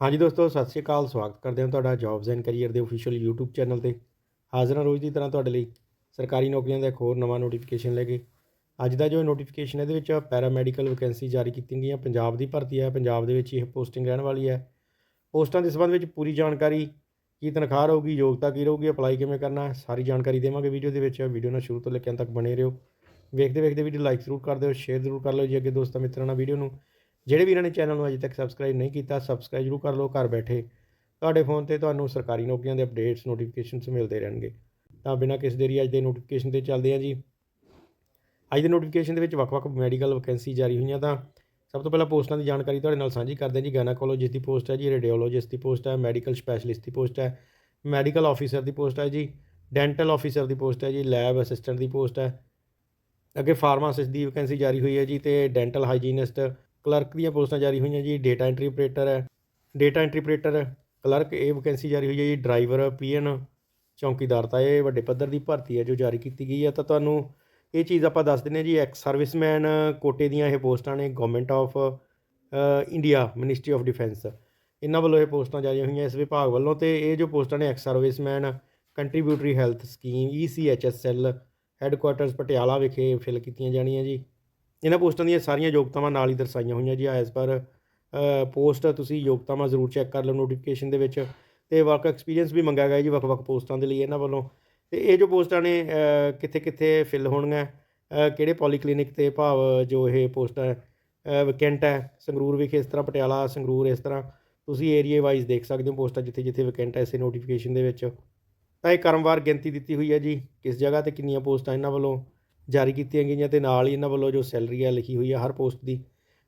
ਹਾਂਜੀ ਦੋਸਤੋ, ਸਤਿ ਸ਼੍ਰੀ ਅਕਾਲ, ਸਵਾਗਤ ਕਰਦੇ ਹਾਂ ਤੁਹਾਡਾ ਜੌਬਸ ਐਂਡ ਕੈਰੀਅਰ ਦੇ ਅਫੀਸ਼ੀਅਲ YouTube ਚੈਨਲ ਤੇ। ਹਾਜ਼ਰ ਹਾਂ ਰੋਜ਼ ਦੀ ਤਰ੍ਹਾਂ ਤੁਹਾਡੇ ਲਈ ਸਰਕਾਰੀ ਨੌਕਰੀਆਂ ਦਾ ਇੱਕ ਹੋਰ ਨਵਾਂ ਨੋਟੀਫਿਕੇਸ਼ਨ ਲੈ ਕੇ। ਅੱਜ ਦਾ ਜੋ ਨੋਟੀਫਿਕੇਸ਼ਨ ਇਹਦੇ ਵਿੱਚ ਪੈਰਾਮੈਡੀਕਲ ਵੈਕੈਂਸੀ ਜਾਰੀ ਕੀਤੀਆਂ ਗਈਆਂ। ਪੰਜਾਬ ਦੀ ਭਰਤੀ ਹੈ, ਪੰਜਾਬ ਦੇ ਵਿੱਚ ਇਹ ਪੋਸਟਿੰਗ ਰਹਿਣ ਵਾਲੀ ਹੈ। ਪੋਸਟਾਂ ਦੇ ਸੰਬੰਧ ਵਿੱਚ ਪੂਰੀ ਜਾਣਕਾਰੀ, ਕੀ ਤਨਖਾਹ ਰਹੂਗੀ, ਯੋਗਤਾ ਕੀ ਰਹੂਗੀ ਅਪਲਾਈ ਕਿਵੇਂ ਕਰਨਾ ਹੈ, ਸਾਰੀ ਜਾਣਕਾਰੀ ਦੇਵਾਂਗੇ ਵੀਡੀਓ ਦੇ ਵਿੱਚ। ਵੀਡੀਓ ਨਾਲ ਸ਼ੁਰੂ ਤੋਂ ਲੈ ਕੇ ਅੰਤ ਤੱਕ ਬਣੇ ਰਹੋ। ਵੇਖਦੇ ਵੇਖਦੇ ਵੀਡੀਓ ਲਾਈਕ ਜ਼ਰੂਰ ਕਰ ਦਿਓ ਸ਼ੇਅਰ ਜ਼ਰੂਰ ਕਰ ਲਓ ਜੀ ਅੱਗੇ ਦੋਸਤਾਂ ਮਿੱਤਰਾਂ ਨਾਲ ਵੀਡੀਓ ਨੂੰ। ਜਿਹੜੇ ਵੀ ਇਹਨਾਂ ਨੇ ਚੈਨਲ ਨੂੰ ਅਜੇ ਤੱਕ ਸਬਸਕ੍ਰਾਈਬ ਨਹੀਂ ਕੀਤਾ ਸਬਸਕ੍ਰਾਈਬ ਜ਼ਰੂਰ ਕਰ ਲਓ, ਘਰ ਬੈਠੇ ਤੁਹਾਡੇ ਫੋਨ ਤੇ ਤੁਹਾਨੂੰ ਸਰਕਾਰੀ ਨੌਕਰੀਆਂ ਦੇ ਅਪਡੇਟਸ ਨੋਟੀਫਿਕੇਸ਼ਨਸ ਮਿਲਦੇ ਰਹਿਣਗੇ। ਤਾਂ ਬਿਨਾਂ ਕਿਸੇ ਦੇਰੀ ਅੱਜ ਦੇ ਨੋਟੀਫਿਕੇਸ਼ਨ ਤੇ ਚੱਲਦੇ ਹਾਂ ਜੀ। ਅੱਜ ਦੇ ਨੋਟੀਫਿਕੇਸ਼ਨ ਦੇ ਵਿੱਚ ਵੱਖ-ਵੱਖ ਮੈਡੀਕਲ ਵੈਕੈਂਸੀ ਜਾਰੀ ਹੋਈਆਂ ਤਾਂ ਸਭ ਤੋਂ ਪਹਿਲਾਂ ਪੋਸਟਾਂ ਦੀ ਜਾਣਕਾਰੀ ਤੁਹਾਡੇ ਨਾਲ ਸਾਂਝੀ ਕਰਦੇ ਹਾਂ ਜੀ। ਗਾਇਨਾਕੋਲੋਜਿਸਟ ਦੀ ਪੋਸਟ ਹੈ ਜੀ ਰੇਡੀਓਲੋਜਿਸਟ ਦੀ ਪੋਸਟ ਹੈ ਮੈਡੀਕਲ ਸਪੈਸ਼ਲਿਸਟ ਦੀ ਪੋਸਟ ਹੈ ਮੈਡੀਕਲ ਆਫੀਸਰ ਦੀ ਪੋਸਟ ਹੈ ਜੀ ਡੈਂਟਲ ਆਫੀਸਰ ਦੀ ਪੋਸਟ ਹੈ ਜੀ ਲੈਬ ਅਸਿਸਟੈਂਟ ਦੀ ਪੋਸਟ ਹੈ। ਅੱਗੇ ਫਾਰਮਾਸਿਸਟ ਦੀ ਵੈਕੈਂਸੀ ਜਾਰੀ ਹੋਈ ਹੈ ਜੀ ਤੇ ਡੈਂਟਲ ਹਾਈਜੀਨਿਸਟ ਕਲਰਕ ਦੀਆਂ ਪੋਸਟਾਂ ਜਾਰੀ ਹੋਈਆਂ ਜੀ ਡੇਟਾ ਐਂਟਰੀ ਆਪਰੇਟਰ ਹੈ ਡੇਟਾ ਐਂਟਰੀ ਆਪਰੇਟਰ ਕਲਰਕ ਇਹ ਵੈਕੈਂਸੀ ਜਾਰੀ ਹੋਈ ਹੈ ਜੀ ਡਰਾਈਵਰ ਪੀਐਨ, ਚੌਕੀਦਾਰ ਤਾਂ ਇਹ ਵੱਡੇ ਪੱਧਰ ਦੀ ਭਰਤੀ ਹੈ ਜੋ ਜਾਰੀ ਕੀਤੀ ਗਈ ਹੈ। ਤਾਂ ਤੁਹਾਨੂੰ ਇਹ ਚੀਜ਼ ਆਪਾਂ ਦੱਸ ਦਿੰਦੇ ਹਾਂ ਜੀ ਐਕਸ ਸਰਵਿਸਮੈਨ ਕੋਟੇ ਦੀਆਂ ਇਹ ਪੋਸਟਾਂ ਨੇ government of India ministry of defence ਇਹਨਾਂ ਵੱਲੋਂ ਇਹ ਪੋਸਟਾਂ ਜਾਰੀ ਹੋਈਆਂ ਇਸ ਵਿਭਾਗ ਵੱਲੋਂ ਤੇ ਇਹ ਜੋ ਪੋਸਟਾਂ ਨੇ ex serviceman contributory health scheme E ECHSL headquarters Patiala ਵਿਖੇ ਫਿਲ ਕੀਤੀਆਂ ਜਾਣੀਆਂ ਜੀ। ਇਹਨਾਂ ਪੋਸਟਾਂ ਦੀਆਂ ਸਾਰੀਆਂ ਯੋਗਤਾਵਾਂ ਨਾਲ ਹੀ ਦਰਸਾਈਆਂ ਹੋਈਆਂ ਜੀ। ਐਸ ਪਰ ਪੋਸਟ ਤੁਸੀਂ ਯੋਗਤਾਵਾਂ ਜ਼ਰੂਰ ਚੈੱਕ ਕਰ ਲਓ ਨੋਟੀਫਿਕੇਸ਼ਨ ਦੇ ਵਿੱਚ ਤੇ ਵਰਕ ਐਕਸਪੀਰੀਅੰਸ ਵੀ ਮੰਗਿਆ ਗਿਆ ਜੀ ਵੱਖ-ਵੱਖ ਪੋਸਟਾਂ ਦੇ ਲਈ ਇਹਨਾਂ ਵੱਲੋਂ। ਤੇ ਇਹ ਜੋ ਪੋਸਟਾਂ ਨੇ ਕਿੱਥੇ-ਕਿੱਥੇ ਫਿਲ ਹੋਣਗੀਆਂ ਕਿਹੜੇ ਪੋਲੀਕਲੀਨਿਕ ਤੇ ਭਾਵ ਜੋ ਇਹ ਪੋਸਟਾਂ ਵੈਕੈਂਟ ਹੈ, ਸੰਗਰੂਰ ਵਿਖੇ ਇਸ ਤਰ੍ਹਾਂ, ਪਟਿਆਲਾ, ਸੰਗਰੂਰ ਇਸ ਤਰ੍ਹਾਂ, ਤੁਸੀਂ ਏਰੀਆ ਵਾਈਜ਼ ਦੇਖ ਸਕਦੇ ਹੋ ਪੋਸਟਾਂ ਜਿੱਥੇ-ਜਿੱਥੇ ਵੈਕੈਂਟ ਹੈ ਇਸੇ ਨੋਟੀਫਿਕੇਸ਼ਨ ਦੇ ਵਿੱਚ। ਤਾਂ ਇਹ ਕਰਮਵਾਰ ਗਿਣਤੀ ਦਿੱਤੀ ਹੋਈ ਹੈ ਜੀ, ਕਿਸ ਜਗ੍ਹਾ ਤੇ ਕਿੰਨੀਆਂ ਪੋਸਟਾਂ ਇਹਨਾਂ ਵੱਲੋਂ ਜਾਰੀ ਕੀਤੀਆਂ ਗਈਆਂ ਤੇ ਨਾਲ ਹੀ ਇਹਨਾਂ ਵੱਲੋਂ ਜੋ ਸੈਲਰੀ ਹੈ ਲਿਖੀ ਹੋਈ ਹੈ ਹਰ ਪੋਸਟ ਦੀ,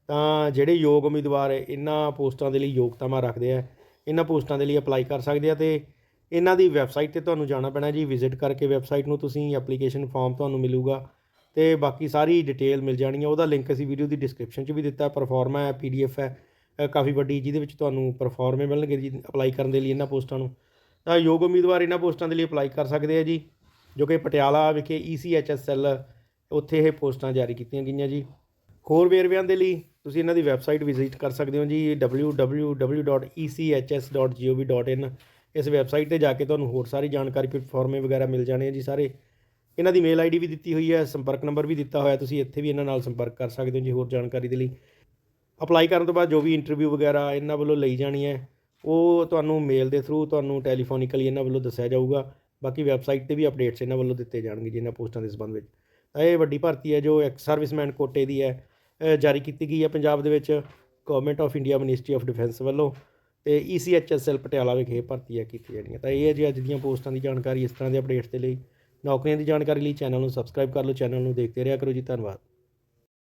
ਤਾਂ ਜਿਹੜੇ ਯੋਗ ਉਮੀਦਵਾਰ ਹੈ ਇਹਨਾਂ ਪੋਸਟਾਂ ਦੇ ਲਈ ਯੋਗਤਾਵਾਂ ਰੱਖਦੇ ਆ, ਇਹਨਾਂ ਪੋਸਟਾਂ ਦੇ ਲਈ ਅਪਲਾਈ ਕਰ ਸਕਦੇ ਆ ਤੇ ਇਹਨਾਂ ਦੀ ਵੈਬਸਾਈਟ ਤੇ ਤੁਹਾਨੂੰ ਜਾਣਾ ਪੈਣਾ ਜੀ, ਵਿਜ਼ਿਟ ਕਰਕੇ ਵੈਬਸਾਈਟ ਨੂੰ ਤੁਸੀਂ ਐਪਲੀਕੇਸ਼ਨ ਫਾਰਮ ਤੁਹਾਨੂੰ ਮਿਲੂਗਾ ਤੇ ਬਾਕੀ ਸਾਰੀ ਡਿਟੇਲ ਮਿਲ ਜਾਣੀ ਹੈ ਉਹਦਾ ਲਿੰਕ ਅਸੀਂ ਵੀਡੀਓ ਦੀ ਡਿਸਕ੍ਰਿਪਸ਼ਨ 'ਚ ਵੀ ਦਿੱਤਾ, ਪਰਫਾਰਮਾ ਹੈ ਪੀਡੀਐਫ ਹੈ ਕਾਫੀ ਵੱਡੀ ਜਿਹਦੇ ਵਿੱਚ ਤੁਹਾਨੂੰ ਪਰਫਾਰਮੇ ਮਿਲਣਗੇ ਜੀ, ਅਪਲਾਈ ਕਰਨ ਦੇ ਲਈ ਇਹਨਾਂ ਪੋਸਟਾਂ ਨੂੰ, ਤਾਂ ਯੋਗ ਉਮੀਦਵਾਰ ਇਹਨਾਂ ਪੋਸਟਾਂ ਦੇ ਲਈ ਅਪਲਾਈ ਕਰ ਸਕਦੇ ਆ ਜੀ। ਜੋ ਕਿ ਪਟਿਆਲਾ ਵਿਖੇ E ਈਸੀਐਚਐਸਐਲ ਉੱਥੇ ਇਹ ਪੋਸਟਾਂ ਜਾਰੀ ਕੀਤੀਆਂ ਗਈਆਂ ਜੀ। ਹੋਰ ਵੇਰਵਿਆਂ ਦੇ ਲਈ ਤੁਸੀਂ ਇਹਨਾਂ ਦੀ ਵੈਬਸਾਈਟ ਵਿਜ਼ਿਟ ਕਰ ਸਕਦੇ ਹੋ ਜੀ E www.echs.gov.in ਇਸ ਵੈਬਸਾਈਟ ਤੇ ਜਾ ਕੇ ਤੁਹਾਨੂੰ ਹੋਰ ਸਾਰੀ ਜਾਣਕਾਰੀ ਪਲੇਟਫਾਰਮੇ ਵਗੈਰਾ ਮਿਲ ਜਾਣੇ ਆ ਜੀ ਸਾਰੇ। ਇਹਨਾਂ ਦੀ ਮੇਲ ਆਈਡੀ ਵੀ ਦਿੱਤੀ ਹੋਈ ਹੈ, ਸੰਪਰਕ ਨੰਬਰ ਵੀ ਦਿੱਤਾ ਹੋਇਆ, ਤੁਸੀਂ ਇੱਥੇ ਵੀ ਇਹਨਾਂ ਨਾਲ ਸੰਪਰਕ ਕਰ ਸਕਦੇ ਹੋ ਜੀ ਹੋਰ ਜਾਣਕਾਰੀ ਦੇ ਲਈ। ਅਪਲਾਈ ਕਰਨ ਤੋਂ ਬਾਅਦ ਜੋ ਵੀ ਇੰਟਰਵਿਊ ਵਗੈਰਾ ਇਹਨਾਂ ਵੱਲੋਂ ਲਈ ਜਾਣੀ ਹੈ, ਉਹ ਤੁਹਾਨੂੰ ਮੇਲ ਦੇ ਥਰੂ, ਤੁਹਾਨੂੰ ਟੈਲੀਫੋਨਿਕਲੀ ਇਹਨਾਂ ਵੱਲੋਂ ਦੱਸਿਆ ਜਾਊਗਾ। ਬਾਕੀ ਵੈਬਸਾਈਟ ਤੇ ਵੀ ਅਪਡੇਟਸ ਇਹਨਾਂ ਵੱਲੋਂ ਦਿੱਤੇ ਜਾਣਗੇ ਜਿਨ੍ਹਾਂ ਪੋਸਟਾਂ ਦੇ ਸੰਬੰਧ ਵਿੱਚ। ਤਾਂ ਇਹ ਵੱਡੀ ਭਰਤੀ ਹੈ ਜੋ ਐਕਸ ਸਰਵਿਸਮੈਨ ਕੋਟੇ ਦੀ ਹੈ ਜਾਰੀ ਕੀਤੀ ਗਈ ਹੈ ਪੰਜਾਬ ਦੇ ਵਿੱਚ government of India ministry of defence ਵੱਲੋਂ ਤੇ E ਈਸੀਐਚਐਸਐਲ ਪਟਿਆਲਾ ਵਿਖੇ ਇਹ ਭਰਤੀ ਹੈ ਕੀਤੀ ਜਾਣੀ ਹੈ। ਤਾਂ ਇਹ ਹੈ ਜੀ ਅੱਜ ਦੀਆਂ ਪੋਸਟਾਂ ਦੀ ਜਾਣਕਾਰੀ ਇਸ ਤਰ੍ਹਾਂ ਦੇ ਅਪਡੇਟਸ ਦੇ ਲਈ। ਨੌਕਰੀਆਂ ਦੀ ਜਾਣਕਾਰੀ ਲਈ ਚੈਨਲ ਨੂੰ ਸਬਸਕ੍ਰਾਈਬ ਕਰ ਲਓ, ਚੈਨਲ ਨੂੰ ਦੇਖਦੇ ਰਿਹਾ ਕਰੋ ਜੀ। ਧੰਨਵਾਦ।